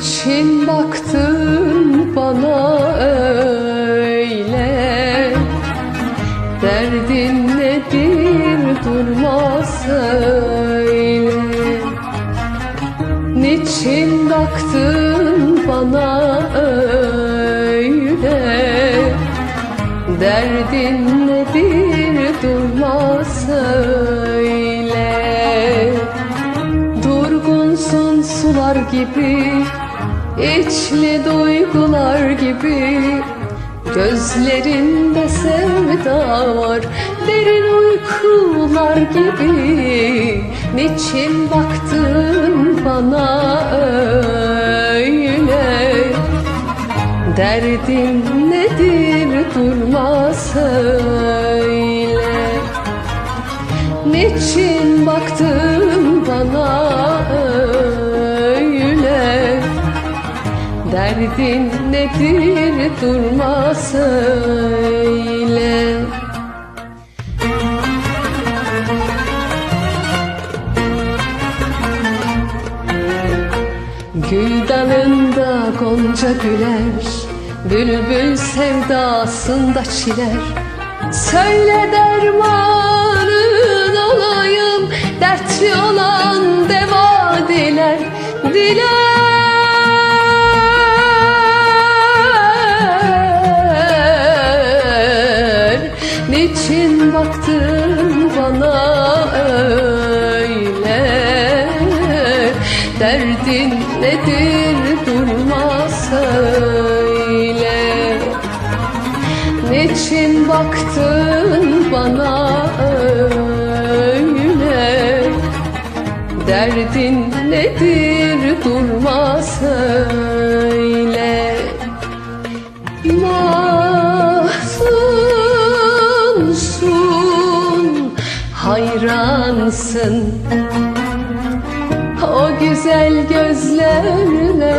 için baktın bana öyle. Derdin nedir durma söyle Niçin baktın bana öyle? Derdin nedir durma söyle Durgunsun sular gibi içli duygular gibi Gözlerinde sevda var. Derin uykular gibi Niçin baktın bana öyle? Derdin nedir durma söyle. Niçin baktın bana öyle Derdin nedir durma söyle Gül dalında gonca güler Bülbül sevdasında çiler. Söyle dermanın Niçin baktın bana öyle. Derdin nedir durma söyle. Niçin baktın bana öyle? Derdin nedir durma hayransın o güzel gözlerle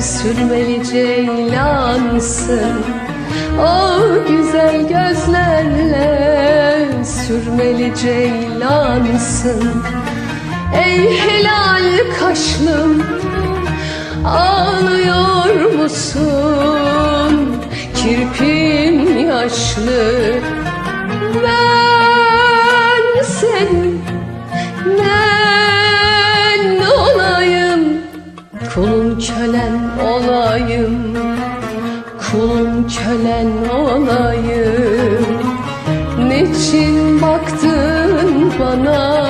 sürmeli ceylansın. O güzel gözlerle sürmeli ceylansın. Ey helal kaşlım ağlıyor musun? Kirpin yaşlı kölen olayım. Niçin baktın bana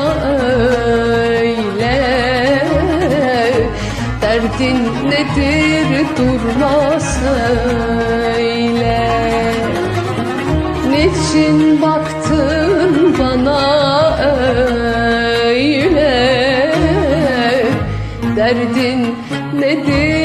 öyle? Derdin nedir? Durma söyle. Niçin baktın bana öyle? Derdin nedir